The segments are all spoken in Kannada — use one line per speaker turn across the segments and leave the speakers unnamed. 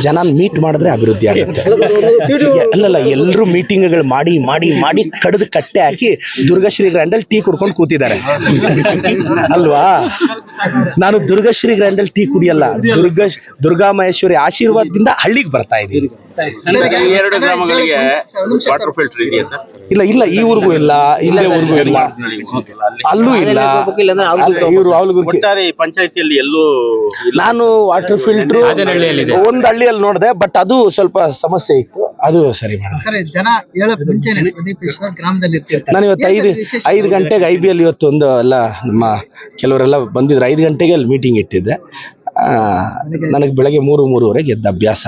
ಜನ ಮೀಟ್ ಮಾಡಿದ್ರೆ ಅಭಿವೃದ್ಧಿ ಆಗುತ್ತೆ. ಅಲ್ಲಲ್ಲ ಎಲ್ಲರೂ ಮೀಟಿಂಗ್ಗಳು ಮಾಡಿ ಮಾಡಿ ಮಾಡಿ ಕಡ್ದು ಕಟ್ಟೆ ಹಾಕಿ ದುರ್ಗಶ್ರೀ ಗ್ರ್ಯಾಂಡಲ್ಲಿ ಟೀ ಕುಡ್ಕೊಂಡು ಕೂತಿದ್ದಾರೆ. ಅಲ್ವಾ? ನಾನು ದುರ್ಗಶ್ರೀ ಗ್ರ್ಯಾಂಡಲ್ಲಿ ಟೀ ಕುಡಿಯಲ್ಲ. ದುರ್ಗ ದುರ್ಗಾ ಮಹೇಶ್ವರಿ ಆಶೀರ್ವಾದದಿಂದ ಹಳ್ಳಿಗೆ ಬರ್ತಾ ಇದ್ದೀನಿ.
ಈ ಎರಡು ಗ್ರಾಮಗಳಿಗೆ ವಾಟರ್ ಫಿಲ್ಟರ್ ಇದೆಯಾ ಸರ್?
ಇಲ್ಲ ಇಲ್ಲ ಈ ಊರಿಗೂ ಇಲ್ಲ ಇಲ್ಲೇ ಊರಿಗೂ ಇಲ್ಲ ಅಲ್ಲೂ ಇಲ್ಲ. ಇವರು ಅವ್ಲಿಗೂ
ಒಟ್ಟಾರೆ ಪಂಚಾಯತಿಯಲ್ಲಿ ಎಲ್ಲೂ ಇಲ್ಲ.
ನಾನು ವಾಟರ್ ಫಿಲ್ಟರ್ ಒಂದ್ ಹಳ್ಳಿಯಲ್ಲಿ ನೋಡಿದೆ ಬಟ್ ಅದು ಸ್ವಲ್ಪ ಸಮಸ್ಯೆ ಇತ್ತು. ಅದು ಸರಿ ಮಾಡಿದೆ.
ಸರ್ ಜನ ಹೇಳಕ್ ಮುಂಚೆನೆ ಪ್ರದೀಪ್ ಈಶ್ವರ್ ಗ್ರಾಮದಲ್ಲಿ ಇರ್ತಿರ್ತಾರೆ.
ನಾನು ಇವತ್ತು ಐದು ಐದು ಗಂಟೆಗೆ ಐ ಬಿ ಎಲ್ ಇವತ್ತು ಒಂದು ಎಲ್ಲ ನಮ್ಮ ಕೆಲವರೆಲ್ಲ ಬಂದಿದ್ರು. ಐದು ಗಂಟೆಗೆ ಅಲ್ಲಿ ಮೀಟಿಂಗ್ ಇಟ್ಟಿದ್ದೆ. ನನಗೆ ಬೆಳಗ್ಗೆ ಮೂರು ಮೂರುವರೆಗೆ ಎದ್ದ ಅಭ್ಯಾಸ.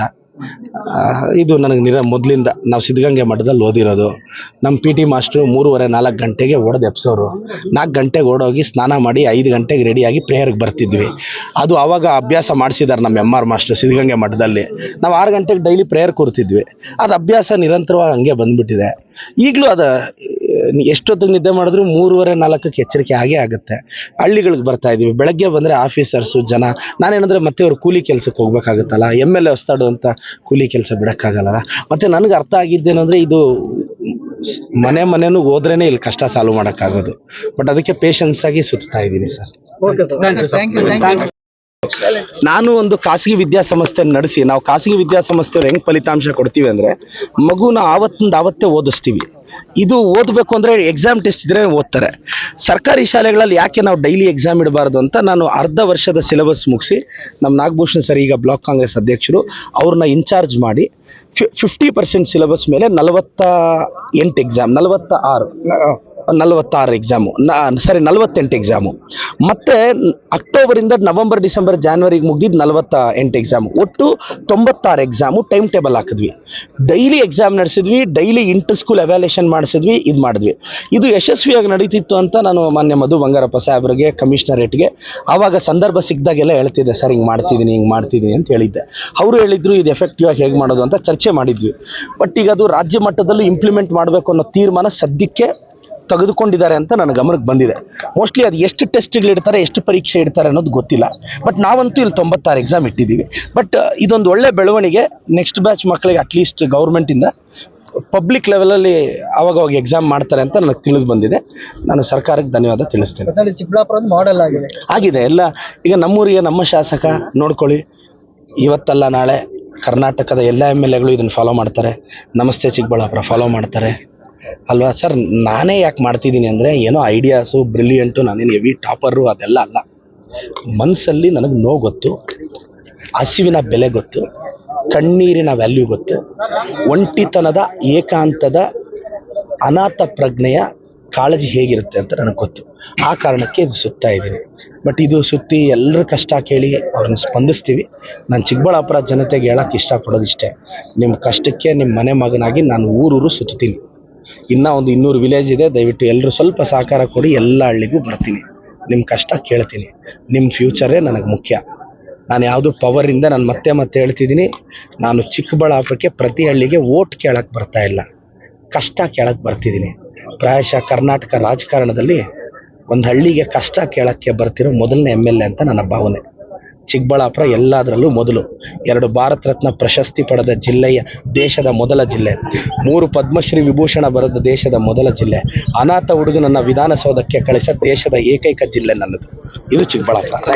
ಇದು ನನಗೆ ನಿರ ಮೊದಲಿಂದ ನಾವು ಸಿದ್ಧಗಂಗೆ ಮಠದಲ್ಲಿ ಓದಿರೋದು. ನಮ್ಮ ಪಿ ಟಿ ಮಾಸ್ಟ್ರು ಮೂರುವರೆ ನಾಲ್ಕು ಗಂಟೆಗೆ ಓಡೋದು ಎಪ್ಸೋರು. ನಾಲ್ಕು ಗಂಟೆಗೆ ಓಡೋಗಿ ಸ್ನಾನ ಮಾಡಿ ಐದು ಗಂಟೆಗೆ ರೆಡಿಯಾಗಿ ಪ್ರೇಯರ್ಗೆ ಬರ್ತಿದ್ವಿ. ಅದು ಆವಾಗ ಅಭ್ಯಾಸ ಮಾಡಿಸಿದ್ದಾರೆ ನಮ್ಮ ಎಂ ಆರ್ ಮಾಸ್ಟ್ರು ಸಿದ್ಧಗಂಗೆ ಮಠದಲ್ಲಿ. ನಾವು ಆರು ಗಂಟೆಗೆ ಡೈಲಿ ಪ್ರೇಯರ್ ಕೂರ್ತಿದ್ವಿ. ಅದು ಅಭ್ಯಾಸ ನಿರಂತರವಾಗಿ ಹಂಗೆ ಬಂದ್ಬಿಟ್ಟಿದೆ. ಈಗಲೂ ಅದ ಎಷ್ಟೊತ್ತಿಗೆ ನಿದ್ದೆ ಮಾಡಿದ್ರು ಮೂರುವರೆ ನಾಲ್ಕಕ್ಕೆ ಎಚ್ಚರಿಕೆ ಆಗೇ ಆಗುತ್ತೆ. ಹಳ್ಳಿಗಳಿಗೆ ಬರ್ತಾ ಇದೀವಿ. ಬೆಳಗ್ಗೆ ಬಂದರೆ ಆಫೀಸರ್ಸು ಜನ ನಾನೇನಂದ್ರೆ ಮತ್ತೆ ಅವ್ರು ಕೂಲಿ ಕೆಲಸಕ್ಕೆ ಹೋಗ್ಬೇಕಾಗುತ್ತಲ್ಲ ಎಂ ಎಲ್ ಎ ಹೊಸ್ತಾಡುವಂಥ ಕೂಲಿ ಕೆಲಸ ಬಿಡೋಕ್ಕಾಗಲ್ಲ. ಮತ್ತು ನನಗೆ ಅರ್ಥ ಆಗಿದ್ದೇನೆಂದರೆ ಇದು ಮನೆ ಮನೆನೂ ಹೋದ್ರೇ ಇಲ್ಲಿ ಕಷ್ಟ ಸಾಲ್ವ್ ಮಾಡೋಕ್ಕಾಗೋದು. ಬಟ್ ಅದಕ್ಕೆ ಪೇಷನ್ಸ್ ಆಗಿ ಸುತ್ತಾ ಇದ್ದೀನಿ sir.
Thank you thank you
ನಾನು ಒಂದು ಖಾಸಗಿ ವಿದ್ಯಾಸಂಸ್ಥೆ ನಡೆಸಿ, ನಾವು ಖಾಸಗಿ ವಿದ್ಯಾಸಂಸ್ಥೆಯವ್ರು ಹೆಂಗ್ ಫಲಿತಾಂಶ ಕೊಡ್ತೀವಿ ಅಂದ್ರೆ ಮಗುನ ಆವತ್ತಿಂದ ಆವತ್ತೇ ಓದಿಸ್ತೀವಿ. ಇದು ಓದಬೇಕು ಅಂದ್ರೆ ಎಕ್ಸಾಮ್ ಟೆಸ್ಟ್ ಇದ್ರೆ ಓದ್ತಾರೆ. ಸರ್ಕಾರಿ ಶಾಲೆಗಳಲ್ಲಿ ಯಾಕೆ ನಾವು ಡೈಲಿ ಎಕ್ಸಾಮ್ ಇಡಬಾರ್ದು ಅಂತ ನಾನು ಅರ್ಧ ವರ್ಷದ ಸಿಲೆಬಸ್ ಮುಗಿಸಿ ನಮ್ಮ ನಾಗಭೂಷಣ್ ಸರ್, ಈಗ ಬ್ಲಾಕ್ ಕಾಂಗ್ರೆಸ್ ಅಧ್ಯಕ್ಷರು, ಅವ್ರನ್ನ ಇನ್ಚಾರ್ಜ್ ಮಾಡಿ ಫಿಫ್ಟಿ ಪರ್ಸೆಂಟ್ ಸಿಲೆಬಸ್ ಮೇಲೆ ನಲವತ್ತ ಎಂಟು ಎಕ್ಸಾಮ್ ನಲವತ್ತ ಆರು. ನಲವತ್ತಾರು ಎಕ್ಸಾಮು ಸರಿ ನಲವತ್ತೆಂಟು ಎಕ್ಸಾಮು ಮತ್ತೆ ಅಕ್ಟೋಬರಿಂದ ನವೆಂಬರ್, ಡಿಸೆಂಬರ್, ಜಾನ್ವರಿಗೆ ಮುಗಿದಿದ್ದು ನಲವತ್ತ ಎಂಟು ಎಕ್ಸಾಮು ಒಟ್ಟು ತೊಂಬತ್ತಾರು ಎಕ್ಸಾಮು ಟೈಮ್ ಟೇಬಲ್ ಹಾಕಿದ್ವಿ. ಡೈಲಿ ಎಕ್ಸಾಮ್ ನಡೆಸಿದ್ವಿ ಡೈಲಿ ಇಂಟರ್ ಸ್ಕೂಲ್ ಅವ್ಯಾಲೇಷನ್ ಮಾಡಿಸಿದ್ವಿ, ಇದು ಮಾಡಿದ್ವಿ. ಇದು ಯಶಸ್ವಿಯಾಗಿ ನಡೀತಿತ್ತು ಅಂತ ನಾನು ಮಾನ್ಯ ಮಧು ಬಂಗಾರಪ್ಪ ಸಾಹೇಬ್ರಿಗೆ ಕಮಿಷನರೇಟ್ಗೆ ಆವಾಗ ಸಂದರ್ಭ ಸಿಕ್ಕಿದಾಗೆಲ್ಲ ಹೇಳ್ತಿದ್ದೆ, ಸರ್, ಹಿಂಗೆ ಮಾಡ್ತಿದ್ದೀನಿ ಹಿಂಗೆ ಮಾಡ್ತಿದ್ದೀನಿ ಅಂತ ಹೇಳಿದ್ದೆ. ಅವರು ಹೇಳಿದ್ರು, ಇದು ಎಫೆಕ್ಟಿವ್ ಆಗಿ ಹೇಗೆ ಮಾಡೋದು? ಅಂತ ಚರ್ಚೆ ಮಾಡಿದ್ವಿ. ಬಟ್ ಈಗ ಅದು ರಾಜ್ಯ ಮಟ್ಟದಲ್ಲೂ ಇಂಪ್ಲಿಮೆಂಟ್ ಮಾಡಬೇಕು ಅನ್ನೋ ತೀರ್ಮಾನ ಸದ್ಯಕ್ಕೆ ತೆಗೆದುಕೊಂಡಿದ್ದಾರೆ ಅಂತ ನನ್ನ ಗಮನಕ್ಕೆ ಬಂದಿದೆ. ಮೋಸ್ಟ್ಲಿ ಅದು ಎಷ್ಟು ಟೆಸ್ಟ್ಗಳು ಇಡ್ತಾರೆ ಎಷ್ಟು ಪರೀಕ್ಷೆ ಇಡ್ತಾರೆ ಅನ್ನೋದು ಗೊತ್ತಿಲ್ಲ. ಬಟ್ ನಾವಂತೂ ಇಲ್ಲಿ ತೊಂಬತ್ತಾರು ಎಕ್ಸಾಮ್ ಇಟ್ಟಿದ್ದೀವಿ. ಬಟ್ ಇದೊಂದು ಒಳ್ಳೆ ಬೆಳವಣಿಗೆ ನೆಕ್ಸ್ಟ್ ಬ್ಯಾಚ್ ಮಕ್ಕಳಿಗೆ ಅಟ್ಲೀಸ್ಟ್ ಗೌರ್ಮೆಂಟಿಂದ ಪಬ್ಲಿಕ್ ಲೆವೆಲಲ್ಲಿ ಅವಾಗವಾಗ ಎಕ್ಸಾಮ್ ಮಾಡ್ತಾರೆ ಅಂತ ನನಗೆ ತಿಳಿದು ಬಂದಿದೆ. ನಾನು ಸರ್ಕಾರಕ್ಕೆ ಧನ್ಯವಾದ ತಿಳಿಸ್ತೇನೆ.
ಚಿಕ್ಕಬಳ್ಳಾಪುರ ಮಾಡೆಲ್ ಆಗಿದೆ.
ಆಗಿದೆ. ಎಲ್ಲ ಈಗ ನಮ್ಮೂರಿಗೆ ನಮ್ಮ ಶಾಸಕ ನೋಡ್ಕೊಳ್ಳಿ. ಇವತ್ತಲ್ಲ ನಾಳೆ ಕರ್ನಾಟಕದ ಎಲ್ಲ ಎಂ ಎಲ್ ಎಗಳು ಇದನ್ನು ಫಾಲೋ ಮಾಡ್ತಾರೆ. ನಮಸ್ತೆ ಚಿಕ್ಕಬಳ್ಳಾಪುರ ಫಾಲೋ ಮಾಡ್ತಾರೆ. ಅಲ್ವಾ ಸರ್? ನಾನೇ ಯಾಕೆ ಮಾಡ್ತಿದ್ದೀನಿ ಅಂದರೆ ಏನೋ ಐಡಿಯಾಸು ಬ್ರಿಲಿಯಂಟು ನಾನೇನು ಹೆವಿ ಟಾಪರು ಅದೆಲ್ಲ ಅಲ್ಲ. ಮನಸ್ಸಲ್ಲಿ ನನಗೆ ನೋವು ಗೊತ್ತು, ಹಸಿವಿನ ಬೆಲೆ ಗೊತ್ತು, ಕಣ್ಣೀರಿನ ವ್ಯಾಲ್ಯೂ ಗೊತ್ತು, ಒಂಟಿತನದ ಏಕಾಂತದ ಅನಾಥ ಪ್ರಜ್ಞೆಯ ಕಾಳಜಿ ಹೇಗಿರುತ್ತೆ ಅಂತ ನನಗೆ ಗೊತ್ತು. ಆ ಕಾರಣಕ್ಕೆ ಇದು ಸುತ್ತಾ ಇದ್ದೀನಿ. ಬಟ್ ಇದು ಸುತ್ತಿ ಎಲ್ಲರ ಕಷ್ಟ ಕೇಳಿ ಅವ್ರನ್ನ ಸ್ಪಂದಿಸ್ತೀವಿ. ನಾನು ಚಿಕ್ಕಬಳ್ಳಾಪುರ ಜನತೆಗೆ ಹೇಳಕ್ಕೆ ಇಷ್ಟಪಡೋದು ಇಷ್ಟೇ ನಿಮ್ಮ ಕಷ್ಟಕ್ಕೆ ನಿಮ್ಮ ಮನೆ ಮಗನಾಗಿ ನಾನು ಊರೂರು ಸುತ್ತೀನಿ. ಇನ್ನೂ ಒಂದು ಇನ್ನೂರು ವಿಲೇಜ್ ಇದೆ, ದಯವಿಟ್ಟು ಎಲ್ಲರೂ ಸ್ವಲ್ಪ ಸಹಕಾರ ಕೊಡಿ, ಎಲ್ಲ ಹಳ್ಳಿಗೂ ಬರ್ತೀನಿ. ನಿಮ್ಮ ಕಷ್ಟ ಕೇಳ್ತೀನಿ. ನಿಮ್ಮ ಫ್ಯೂಚರೇ ನನಗೆ ಮುಖ್ಯ. ನಾನು ಯಾವುದು ಪವರಿಂದ ನಾನು ಮತ್ತೆ ಮತ್ತೆ ಹೇಳ್ತಿದ್ದೀನಿ. ನಾನು ಚಿಕ್ಕಬಳ್ಳಾಪುರಕ್ಕೆ ಪ್ರತಿ ಹಳ್ಳಿಗೆ ಓಟ್ ಕೇಳಕ್ಕೆ ಬರ್ತಾ ಇಲ್ಲ. ಕಷ್ಟ ಕೇಳಕ್ಕೆ ಬರ್ತಿದ್ದೀನಿ. ಪ್ರಾಯಶಃ ಕರ್ನಾಟಕ ರಾಜಕಾರಣದಲ್ಲಿ ಒಂದು ಹಳ್ಳಿಗೆ ಕಷ್ಟ ಕೇಳಕ್ಕೆ ಬರ್ತಿರೋ ಮೊದಲನೇ ಎಂ ಎಲ್ ಎ ಅಂತ ನನ್ನ ಭಾವನೆ. ಚಿಕ್ಕಬಳ್ಳಾಪುರ ಎಲ್ಲದರಲ್ಲೂ ಮೊದಲು. ಎರಡು ಭಾರತ ರತ್ನ ಪ್ರಶಸ್ತಿ ಪಡೆದ ಜಿಲ್ಲೆಯ ದೇಶದ ಮೊದಲ ಜಿಲ್ಲೆ. ಮೂರು ಪದ್ಮಶ್ರೀ ವಿಭೂಷಣ ಬರೆದ ದೇಶದ ಮೊದಲ ಜಿಲ್ಲೆ. ಅನಾಥ ಹುಡುಗನನ್ನು ವಿಧಾನಸೌಧಕ್ಕೆ ಕಳಿಸಿದ ದೇಶದ ಏಕೈಕ ಜಿಲ್ಲೆ ನನ್ನದು. ಇದು ಚಿಕ್ಕಬಳ್ಳಾಪುರ.